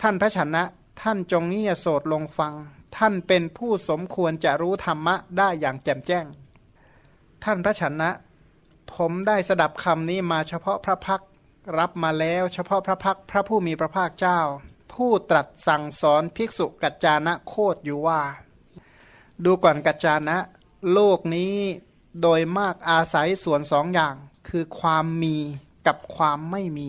ท่านพระชนะ ท่านจงเงียโสดลงฟัง ท่านเป็นผู้สมควรจะรู้ธรรมะได้อย่างแจ่มแจ้ง ท่านพระชนะ ผมได้สดับคำนี้มาเฉพาะพระพักรับมาแล้วเฉพาะพระพักพระผู้มีพระภาคเจ้า ผู้ตรัสสั่งสอนภิกษุกัจจานะโคดอยู่ว่า ดูก่อนกัจจานะ โลกนี้โดยมากอาศัยส่วนสองอย่าง คือความมีกับความไม่มี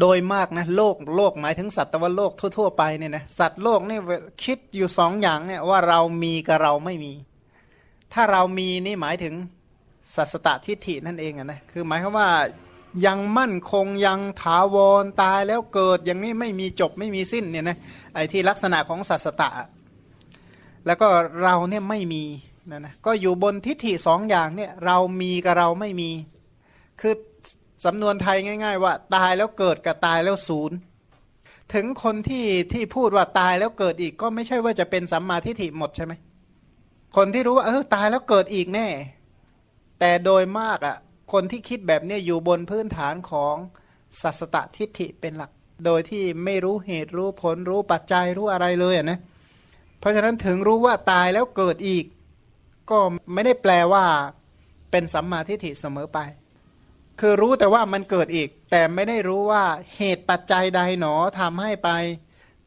โดยมากนะโลกโลกหมายถึงสัตว์ตวโลกทั่ว ๆ ไปเนี่ยนะสัตว์โลกนี่คิดอยู่สองอย่างเนี่ยว่าเรามีกับเราไม่มี ถ้าเรามีนี่หมายถึงสัสตทิฏฐินั่นเองนะคือหมายความว่ายังมั่นคงยังถาวรตายแล้วเกิดอย่างนี้ไม่มีจบไม่มีสิ้นเนี่ยนะไอ้ที่ลักษณะของสัสตะ แล้วก็เราเนี่ยไม่มีนะนะก็อยู่บนทิฏฐิสองอย่างเนี่ยเรามีกับเราไม่มี คือ สำนวนไทยง่าย ๆ ว่า ตายแล้วเกิดกับตายแล้วศูนย์ถึงคนที่ที่พูดว่าตายแล้วเกิดอีกก็ไม่ใช่ว่าจะเป็นสัมมาทิฏฐิหมดใช่ไหมคนที่รู้ว่าเออตายแล้วเกิดอีกแน่ แต่โดยมากอะ่ะคนที่คิดแบบเนี้ยอยู่บนพื้นฐานของสัสตทิฏฐิเป็นหลัก โดยที่ไม่รู้เหตุรู้ผลรู้ปัจจัยรู้อะไรเลยอะนะเพราะฉะนั้นถึงรู้ว่าตายแล้วเกิดอีก ก็ไม่ได้แปลว่าเป็นสัมมาทิฏฐิเสมอไป คือรู้แต่ว่ามันเกิดอีก แต่ไม่ได้รู้ว่าเหตุปัจจัยใดหนอทำให้ไป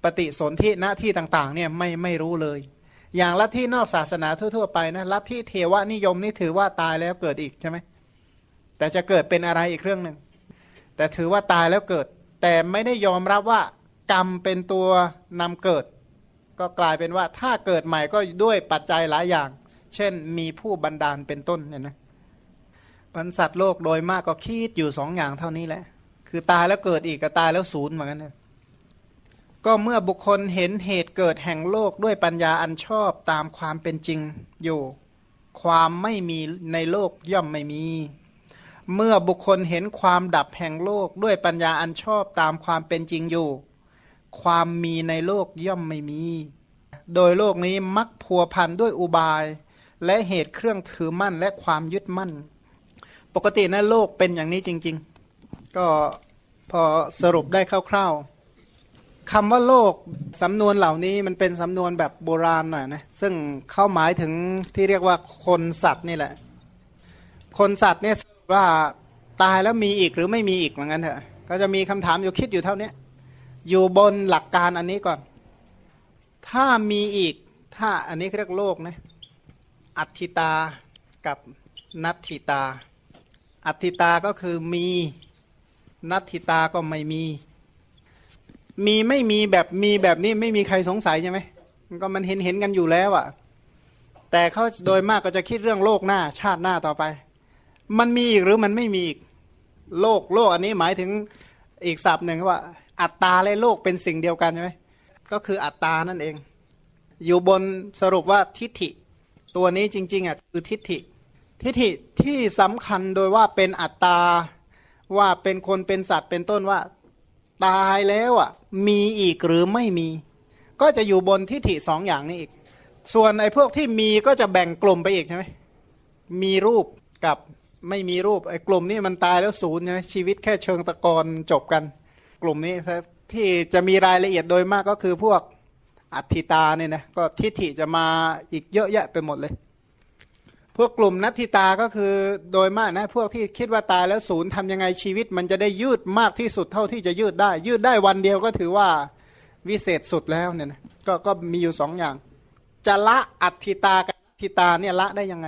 ปฏิสนธิหน้าที่ต่างๆเนี่ยไม่ไม่รู้เลย อย่างลัทธินอกศาสนาทั่วๆไปนะลัทธิเทวนิยมนี่ถือว่าตายแล้วเกิดอีกใช่ไหมแต่จะเกิดเป็นอะไรอีกเรื่องหนึ่งแต่ถือว่าตายแล้วเกิด แต่ไม่ได้ยอมรับว่ากรรมเป็นตัวนำเกิด ก็กลายเป็นว่าถ้าเกิดใหม่ก็ด้วยปัจจัยหลายอย่าง เช่นมีผู้บันดาลเป็นต้นเนี่ยนะ บรรสัตว์โลกโดยมากก็คิดอยู่สองอย่างเท่านี้แหละ คือตายแล้วเกิดอีกกับตายแล้วศูนย์เหมือนกันเนี่ยก็เมื่อบุคคลเห็นเหตุเกิดแห่งโลกด้วยปัญญาอันชอบตามความเป็นจริงอยู่ ความไม่มีในโลกย่อมไม่มี เมื่อบุคคลเห็นความดับแห่งโลกด้วยปัญญาอันชอบตามความเป็นจริงอยู่ ความมีในโลกย่อมไม่มี โดยโลกนี้มักพัวพันด้วยอุบาย และเหตุเครื่องถือมั่นและความยึดมั่น ปกตินะโลกเป็นอย่างนี้จริง ๆ ก็พอสรุปได้คร่าวๆคำว่าโลกสำนวนเหล่านี้มันเป็นสำนวนแบบโบราณหน่อยนะซึ่งเข้าหมายถึงที่เรียกว่าคนสัตว์นี่แหละ คนสัตว์เนี่ยว่าตายแล้วมีอีกหรือไม่มีอีกเหมือนกันเถอะก็จะมีคำถามอยู่คิดอยู่เท่านี้อยู่บนหลักการอันนี้ก่อน ถ้ามีอีกถ้าอันนี้เรียกโลกนะอัตถิตากับนัตถิตา อัตถิตาก็คือมีนัตถิตาก็ไม่มี มีไม่มีแบบมีแบบนี้ไม่มีใครสงสัยใช่ไหมมันก็มันเห็นเห็นกันอยู่แล้วอะแต่เขาโดยมากก็จะคิดเรื่องโลกหน้า ชาติหน้าต่อไป มันมีอีกหรือมันไม่มีอีกโลกโลกอันนี้หมายถึงอีกศัพท์หนึ่งว่า อัตตาและโลกเป็นสิ่งเดียวกันใช่ไหมก็คืออัตตานั่นเอง อยู่บนสรุปว่าทิฏฐิ ตัวนี้จริงๆอะคือทิฏฐิ ทิฏฐิที่สำคัญโดยว่าเป็นอัตตา ว่าเป็นคนเป็นสัตว์เป็นต้นว่า ตายแล้วอะมีอีกหรือไม่มี ก็จะอยู่บนทิฏฐิสองอย่างนี้อีก ส่วนไอ้พวกที่มีก็จะแบ่งกลุ่มไปอีกใช่ไหมมีรูปกับไม่มีรูปไอ้กลุ่มนี้มันตายแล้วศูนย์นะชีวิตแค่เชิงตะกอนจบกัน กลุ่มนี้ที่จะมีรายละเอียดโดยมากก็คือพวกอัติตาเนี่ยนะก็ทิฏฐิจะมาอีกเยอะแยะไปหมดเลย พวกกลุ่มนัตทิตาก็คือโดยมากนะพวกที่คิดว่าตายแล้วศูนย์ทำยังไงชีวิต มันจะได้ยืดมากที่สุดเท่าที่จะยืดได้ ยืดได้วันเดียวก็ถือว่าวิเศษสุดแล้วเนี่ยนะก็ก็มีอยู่สองอย่าง จะละอัติตากับทิตาเนี่ยละได้ยังไง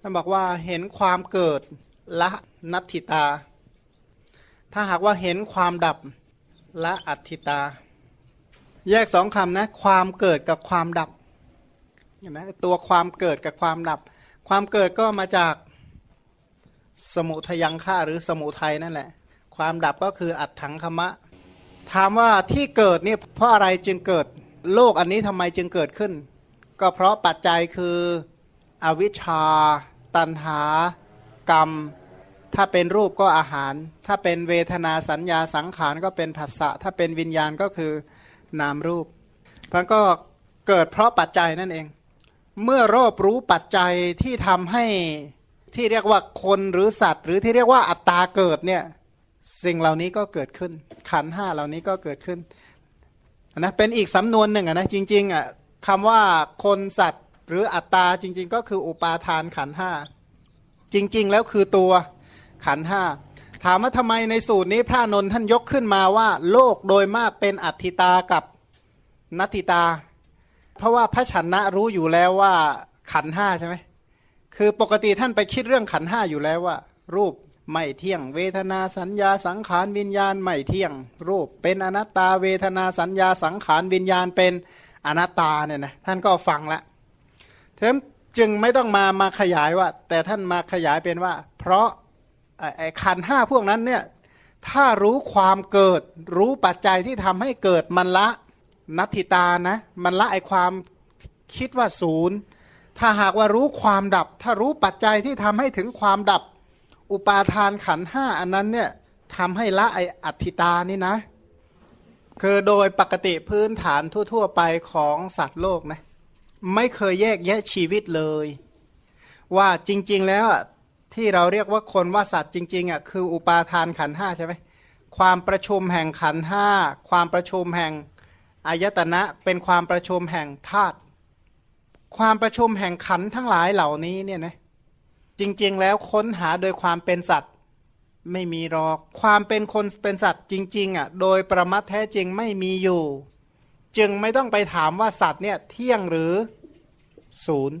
ท่านบอกว่าเห็นความเกิดละนัตถิตา ถ้าหากว่าเห็นความดับละอัตถิตา แยกสองคำนะความเกิดกับความดับนะตัวความเกิดกับความดับ ความเกิดก็มาจากสมุทยังฆ่าหรือสมุทัยนั่นแหละ ความดับก็คืออัตถังคมะ ถามว่าที่เกิดนี่เพราะอะไรจึงเกิดโลกอันนี้ทำไมจึงเกิดขึ้น ก็เพราะปัจจัยคืออวิชชา ตันหา กรรม ถ้าเป็นรูปก็อาหาร ถ้าเป็นเวทนาสัญญาสังขารก็เป็นผัสสะถ้าเป็นวิญญาณก็คือนามรูปมันก็เกิดเพราะปัจจัยนั่นเอง เมื่อรอบรู้ปัจจัยที่ทำให้ที่เรียกว่าคนหรือสัตว์ หรือที่เรียกว่าอัตตาเกิดเนี่ยสิ่งเหล่านี้ก็เกิดขึ้น ขันห้าเหล่านี้ก็เกิดขึ้นนะเป็นอีกสำนวนหนึ่งนะจริงๆอะคำว่าคนสัตว์หรืออัตตาจริง ๆ ก็คืออุปาทานขันห้าจริง ๆ แล้วคือตัวขันห้าถามว่าทำไมในสูตรนี้พระนนท์ท่านยกขึ้นมาว่า โลกโดยมากเป็นอัตติตากับนัตติตา เพราะว่าพระชนะรู้อยู่แล้วว่าขันห้าใช่ไหมคือปกติท่านไปคิดเรื่องขันห้าอยู่แล้วว่า รูปไม่เที่ยง เวทนาสัญญาสังขารวิญญาณไม่เที่ยง รูปเป็นอนัตตาเวทนาสัญญาสังขารวิญญาณเป็นอนัตตาเนี่ยนะท่านก็ฟังละท่านจึงไม่ต้องมามาขยายว่า แต่ท่านมาขยายเป็นว่า เพราะไอ้ขันห้าพวกนั้นเนี่ยถ้ารู้ความเกิด รู้ปัจจัยที่ทำให้เกิดมันละ นัตถิตานะ มันละไอความคิดว่าศูนย์ถ้าหากว่ารู้ความดับ ถ้ารู้ปัจจัยที่ทำให้ถึงความดับ อุปาทานขันห้าอันนั้นเนี่ยทำให้ละไออัตถิตานี่นะ คือโดยปกติพื้นฐานทั่ว ๆ ไปของสัตว์โลกนะไม่เคยแยกแยะชีวิตเลย ว่าจริง ๆ แล้วที่เราเรียกว่าคนว่าสัตว์จริงๆอะคืออุปาทานขันห้าใช่ไหมความประชุมแห่งขันห้าความประชุมแห่ง อายตนะเป็นความประชุมแห่งธาตุความประชุมแห่งขันทั้งหลายเหล่านี้เนี่ยนะจริงๆแล้วค้นหาโดยความเป็นสัตว์ไม่มีหรอก ความเป็นคนเป็นสัตว์จริงๆอะโดยประมัดแท้จริงไม่มีอยู่ จึงไม่ต้องไปถามว่าสัตว์เนี่ยเที่ยงหรือศูนย์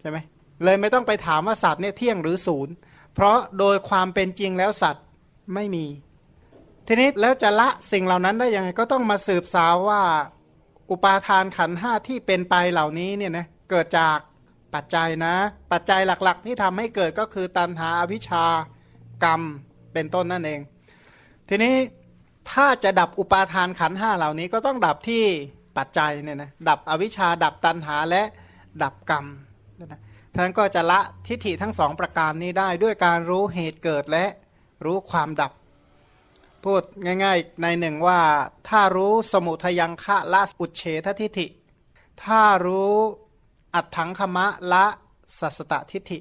ใช่ไหมเลยไม่ต้องไปถามว่าสัตว์เนี่ยเที่ยงหรือศูนย์เพราะโดยความเป็นจริงแล้วสัตว์ไม่มี ทีนี้แล้วจะละสิ่งเหล่านั้นได้ยังไงก็ต้องมาสืบสาวว่าอุปาทานขันห้าที่เป็นไปเหล่านี้เนี่ยนะเกิดจากปัจจัยนะ ปัจจัยหลักๆ ที่ทำให้เกิดก็คือตัณหาอวิชากรรมเป็นต้นนั่นเอง ทีนี้ถ้าจะดับอุปาทานขันห้าเหล่านี้ก็ต้องดับที่ปัจจัยเนี่ยนะดับอวิชชาดับตัณหาและดับกรรมนะท่านก็จะละทิฏฐิทั้งสองประการนี้ได้ด้วยการรู้เหตุเกิดและรู้ความดับ พูดง่ายๆในหนึ่งว่า ถ้ารู้สมุทยังคะละอุเฉททิฏฐิ ถ้ารู้อัตถังคมะละสัสตตทิฏฐิ